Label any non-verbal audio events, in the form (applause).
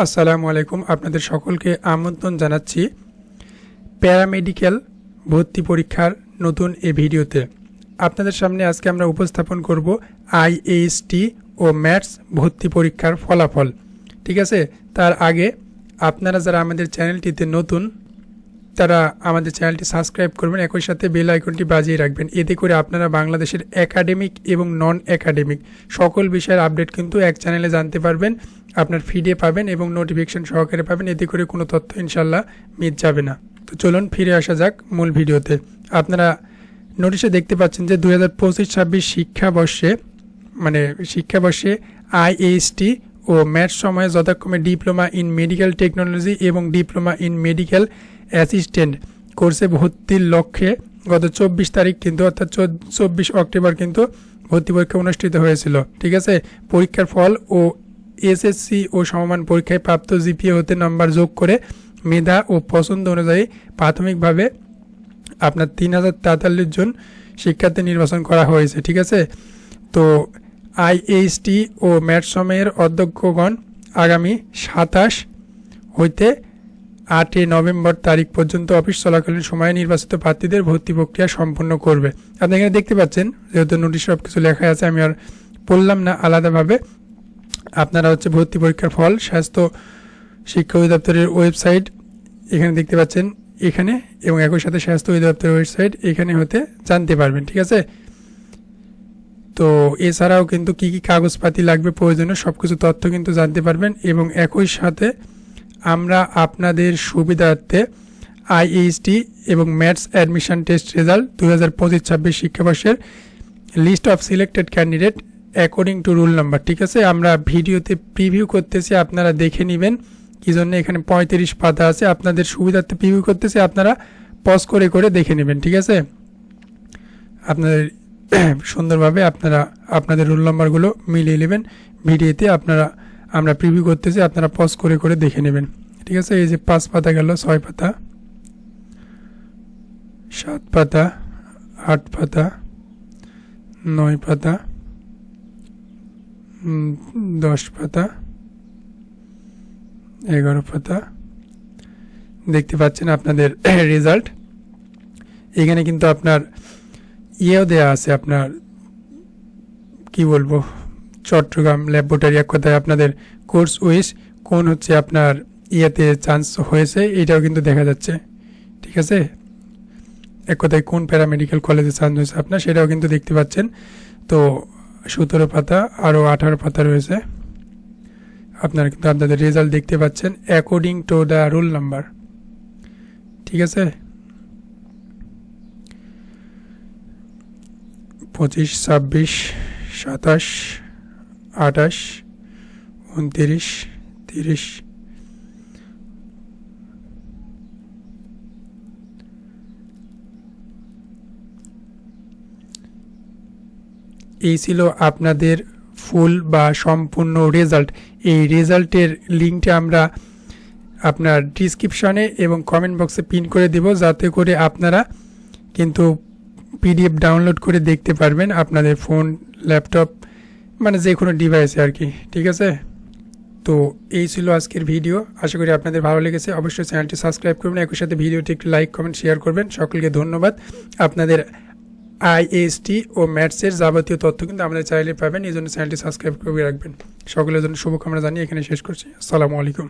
আসসালামু আলাইকুম। আপনাদের সকলকে আমন্ত্রণ জানাচ্ছি প্যারামেডিক্যাল ভর্তি পরীক্ষার নতুন এ ভিডিওতে। আপনাদের সামনে আজকে আমরা উপস্থাপন করব আইএইচটি ও ম্যাথস ভর্তি পরীক্ষার ফলাফল। ঠিক আছে? তার আগে আপনারা যারা আমাদের চ্যানেলটিতে নতুন, তারা আমাদের চ্যানেলটি সাবস্ক্রাইব করবেন, একই সাথে বেল আইকনটি বাজিয়ে রাখবেন। এতে করে আপনারা বাংলাদেশের একাডেমিক এবং নন একাডেমিক সকল বিষয়ের আপডেট কিন্তু এক চ্যানেলে জানতে পারবেন। আপনার ফিডে পাবেন এবং নোটিফিকেশন সহকারে পাবেন। এতে করে কোনো তথ্য ইনশাল্লাহ মিস যাবে না। তো চলুন ফিরে আসা যাক মূল ভিডিওতে। আপনারা নোটিশে দেখতে পাচ্ছেন যে দুই হাজার পঁচিশ ছাব্বিশ শিক্ষাবর্ষে মানে শিক্ষাবর্ষে আইএইচটি ও ম্যাথস সময়ে যথাক্রমে ডিপ্লোমা ইন মেডিকেল টেকনোলজি এবং ডিপ্লোমা ইন মেডিকেল অ্যাসিস্ট্যান্ট কোর্সে ভর্তির লক্ষ্যে গত চব্বিশ তারিখ কিন্তু অর্থাৎ চব্বিশ অক্টোবর কিন্তু ভর্তি পরীক্ষা অনুষ্ঠিত হয়েছিল। ঠিক আছে? পরীক্ষার ফল ও এসএসসি ও সমমান পরীক্ষায় প্রাপ্ত জিপিএ হতে নাম্বার যোগ করে মেধা ও পছন্দ অনুযায়ী প্রাথমিকভাবে আপনার তিন হাজার তেতাল্লিশ জন শিক্ষার্থী নির্বাচন করা হয়েছে, ঠিক আছে? তো আইএইচটি ও ম্যাট সময়ের অধ্যক্ষগণ আগামী সাতাশ হইতে আটই নভেম্বর তারিখ পর্যন্ত অফিস চলাকালীন সময়ে নির্বাচিত প্রার্থীদের ভর্তি প্রক্রিয়া সম্পন্ন করবে। আপনি এখানে দেখতে পাচ্ছেন, যেহেতু নোটিশ সব কিছু লেখা আছে, আমি আর বললাম না আলাদাভাবে। আপনারা হচ্ছে ভর্তি পরীক্ষার ফল, স্বাস্থ্য শিক্ষা অধিদপ্তরের ওয়েবসাইট এখানে দেখতে পাচ্ছেন, এখানে এবং একই সাথে স্বাস্থ্য অধিদপ্তরের ওয়েবসাইট এখানে হতে জানতে পারবেন, ঠিক আছে? তো এছাড়াও কিন্তু কি কি কাগজপাতি লাগবে, প্রয়োজনীয় সব কিছু তথ্য কিন্তু জানতে পারবেন এবং একই সাথে আমরা আপনাদের সুবিধার্থে আইএইচটি এবং ম্যাথস অ্যাডমিশন টেস্ট রেজাল্ট দু হাজার পঁচিশ ছাব্বিশ শিক্ষাবর্ষের list of selected candidate according to rule number ঠিক আছে? আমরা ভিডিওতে প্রিভিউ করতেছি, আপনারা দেখে নেবেন কি জন্য এখানে পঁয়ত্রিশ পাতা আছে। আপনাদের সুবিধার্থে প্রিভিউ করতেছি, আপনারা পজ করে করে দেখে নেবেন, ঠিক আছে? আপনাদের (clears throat) সুন্দরভাবে আপনারা, আপনাদের রোল নাম্বারগুলো মিলিয়ে নেবেন। ভিডিওতে আপনারা, আমরা প্রিভিউ করতেছি, আপনারা পজ করে করে দেখে নেবেন, ঠিক আছে? এই যে পাঁচ পাতা গেল, ছয় পাতা, সাত পাতা, আট পাতা, নয় পাতা দশ পাতা, এগারো পাতা। দেখতে পাচ্ছেন আপনাদের (clears throat) রেজাল্ট এখানে কিন্তু আপনার ইয়েও দেওয়া আছে, আপনার কি বলব, চট্টগ্রাম ল্যাবরেটরি এক কথায় আপনাদের কোর্স উইস কোন হচ্ছে আপনার ইয়েতে চান্স হয়েছে, এটাও কিন্তু দেখা যাচ্ছে। ঠিক আছে? এক কথায় কোন প্যারামেডিক্যাল কলেজে চান্স হয়েছে আপনার, সেটাও কিন্তু দেখতে পাচ্ছেন। তো সতেরো পাতা আরও আঠারো পাতা রয়েছে। আপনারা কিন্তু আপনাদের রেজাল্ট দেখতে পাচ্ছেন according to the roll number ঠিক আছে? পঁচিশ, ছাব্বিশ, সাতাশ, আঠাশ, উনতিরিশ, তিরিশ এই ছিল আপনাদের ফুল বা সম্পূর্ণ রেজাল্ট এই রেজাল্টের লিঙ্কটা আমরা আপনার ডিসক্রিপশনে এবং কমেন্ট বক্সে পিন করে দেব, যাতে করে আপনারা কিন্তু পিডিএফ ডাউনলোড করে দেখতে পারবেন আপনাদের ফোন ল্যাপটপ মানে যে কোনো ডিভাইসে আর কি, ঠিক আছে? তো এই ছিল আজকের ভিডিও আশা করি আপনাদের ভালো লেগেছে। অবশ্যই চ্যানেলটি সাবস্ক্রাইব করবেন, একই সাথে ভিডিওটি একটু লাইক কমেন্ট শেয়ার করবেন। সকলকে ধন্যবাদ। আপনাদের আইএসটি ও ম্যাথসের যাবতীয় তথ্য কিন্তু আমাদের চ্যানেলে পাবেন। এই জন্য চ্যানেলটি সাবস্ক্রাইব করে রাখবেন। সকলের জন্য শুভকামনা জানিয়ে এখানে শেষ করছি। আসসালামু আলাইকুম।